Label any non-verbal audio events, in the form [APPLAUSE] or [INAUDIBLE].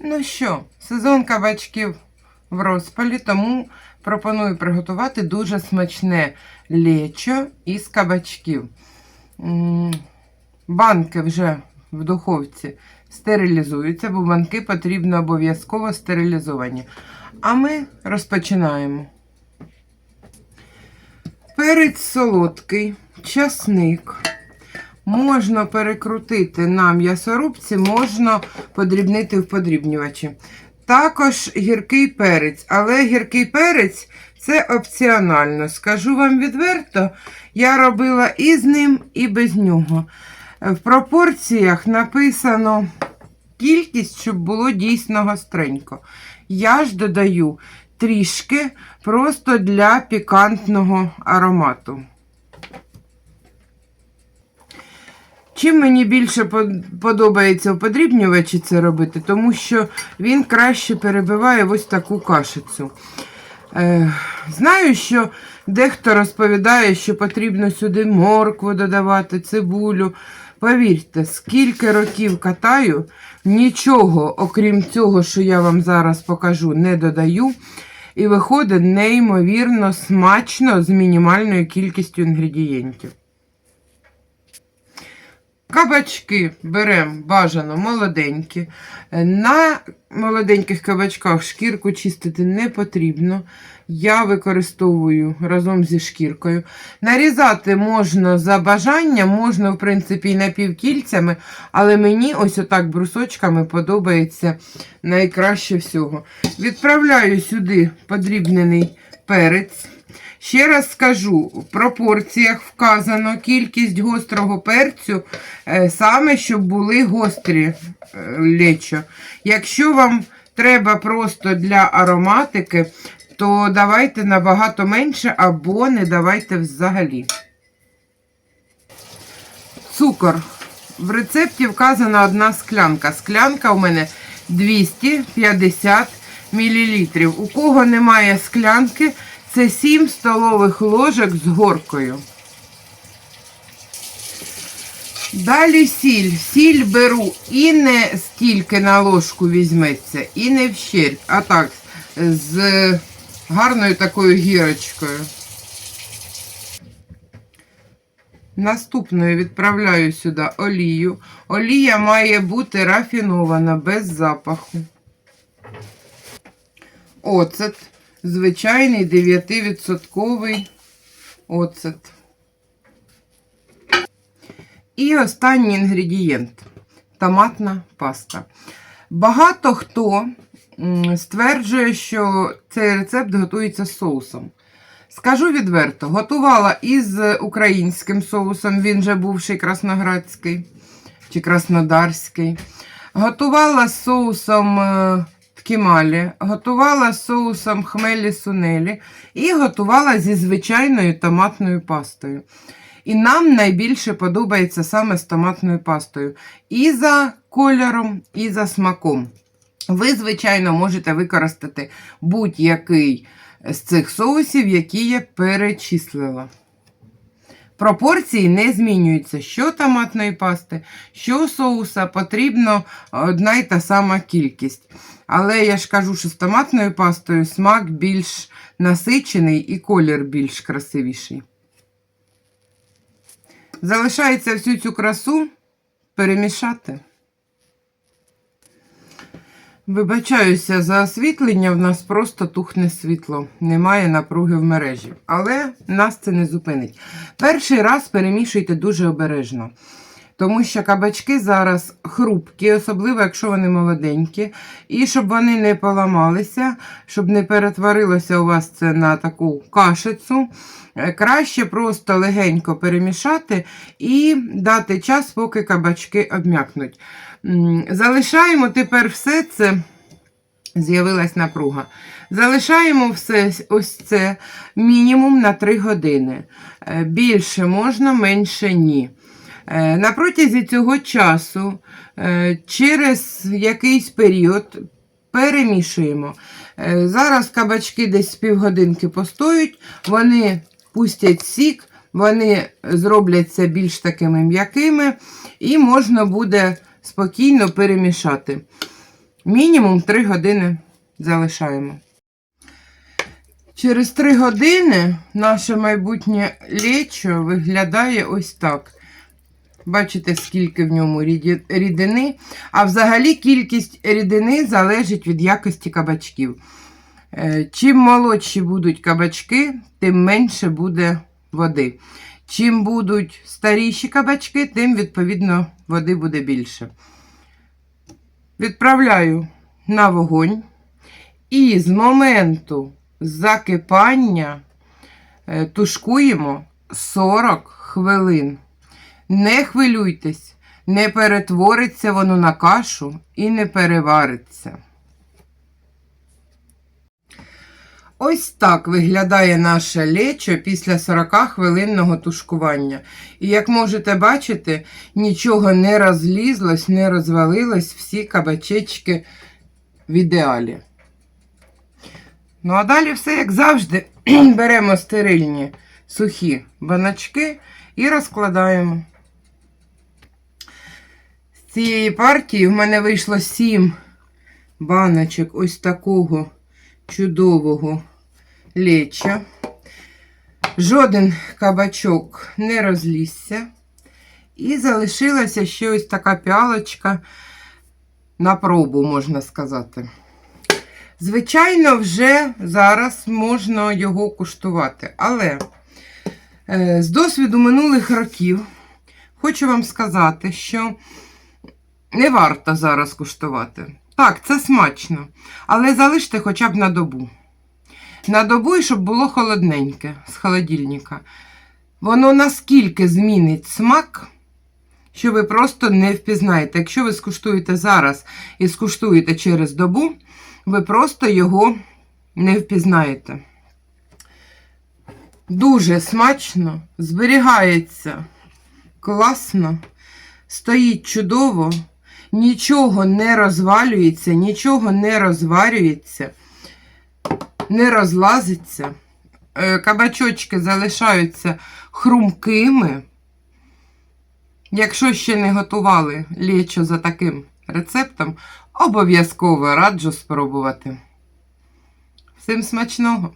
Ну що, сезон кабачків в розпалі, тому пропоную приготувати дуже смачне лечо із кабачків. Банки вже в духовці стерилізуються, бо банки потрібно обов'язково стерилізовані. А ми розпочинаємо. Перець солодкий, часник. Можна перекрутити на м'ясорубці, можна подрібнити в подрібнювачі. Також гіркий перець, але гіркий перець це опціонально. Скажу вам відверто, я робила і з ним, і без нього. В пропорціях написано кількість, щоб було дійсно гостренько. Я ж додаю трішки просто для пікантного аромату. Чим мені більше подобається в подрібнювачі це робити, тому що він краще перебиває ось таку кашицю. Е, знаю, що дехто розповідає, що потрібно сюди моркву додавати, цибулю. Повірте, скільки років катаю, нічого, окрім цього, що я вам зараз покажу, не додаю. І виходить неймовірно смачно з мінімальною кількістю інгредієнтів. Кабачки беремо бажано молоденькі. Е, На молоденьких кабачках шкірку чистити не потрібно. Я використовую разом зі шкіркою. Нарізати можна за бажанням, можна, в принципі, і напівкільцями, але мені ось отак брусочками подобається найкраще всього. Відправляю сюди подрібнений перець. Ще раз скажу, в пропорціях вказано кількість гострого перцю, е, саме щоб були гострі е, лечо. Якщо вам треба просто для ароматики, то давайте набагато менше або не давайте взагалі. Цукор. В рецепті вказана одна склянка. Склянка у мене 250 мл. У кого немає склянки, це 7 столових ложок з горкою. Далі сіль. Сіль беру і не стільки на ложку візьметься, і не вщерть, а так, з гарною такою гірочкою. Наступною відправляю сюди олію. Олія має бути рафінована, без запаху. Оцет. Звичайний 9% оцет. І останній інгредієнт томатна паста. Багато хто стверджує, що цей рецепт готується з соусом. Скажу відверто, готувала із українським соусом, він же бувший красноградський чи краснодарський. Готувала з соусом ткімалі, готувала з соусом хмелі сунелі і готувала зі звичайною томатною пастою. І нам найбільше подобається саме з томатною пастою. І за кольором, і за смаком. Ви, звичайно, можете використати будь-який з цих соусів, які я перечислила. Пропорції не змінюються. Що томатної пасти, що соуса, потрібно одна й та сама кількість. Але я ж кажу, що з томатною пастою смак більш насичений і колір більш красивіший. Залишається всю цю красу перемішати. Вибачаюся за освітлення, в нас просто тухне світло, немає напруги в мережі. Але нас це не зупинить. Перший раз перемішуйте дуже обережно. Тому що кабачки зараз хрупкі, особливо якщо вони молоденькі. І щоб вони не поламалися, щоб не перетворилося у вас це на таку кашицю. е, Краще просто легенько перемішати і дати час, поки кабачки обм'якнуть. Залишаємо тепер все це. З'явилась напруга. Залишаємо все ось це мінімум на 3 години. Е, Більше можна, менше ні. Е, На протязі цього часу, е, через якийсь період, перемішуємо. Зараз кабачки десь півгодинки постоють, вони пустять сік, вони зробляться більш такими м'якими, і можна буде спокійно перемішати. Мінімум 3 години залишаємо. Через 3 години наше майбутнє лечо виглядає ось так. Бачите, скільки в ньому рідини. А взагалі кількість рідини залежить від якості кабачків. Е, Чим молодші будуть кабачки, тим менше буде води. Чим будуть старіші кабачки, тим, відповідно, води буде більше. Відправляю на вогонь. І з моменту закипання е, тушкуємо 40 хвилин. Не хвилюйтесь, не перетвориться воно на кашу і не перевариться. Ось так виглядає наше лечо після 40 хвилинного тушкування. І як можете бачити, нічого не розлізлось, не розвалилось, всі кабачечки в ідеалі. Ну, а далі все, як завжди, [CLEARS THROAT] беремо стерильні сухі баночки і розкладаємо. З цієї партії в мене вийшло 7 баночок ось такого чудового леча. Жоден кабачок не розлізся. І залишилася ще ось така пялочка на пробу, можна сказати. Звичайно, вже зараз можна його куштувати. Але е, з досвіду минулих років хочу вам сказати, що не варто зараз куштувати. Так, це смачно, але залиште хоча б на добу. На добу і щоб було холодненьке з холодильника. Воно наскільки змінить смак, що ви просто не впізнаєте. Якщо ви скуштуєте зараз і скуштуєте через добу, ви просто його не впізнаєте. Дуже смачно, зберігається класно, стоїть чудово, нічого не розвалюється, нічого не розварюється, не розлазиться. Е, Кабачочки залишаються хрумкими. Якщо ще не готували лечо за таким рецептом, обов'язково раджу спробувати. Всім смачного!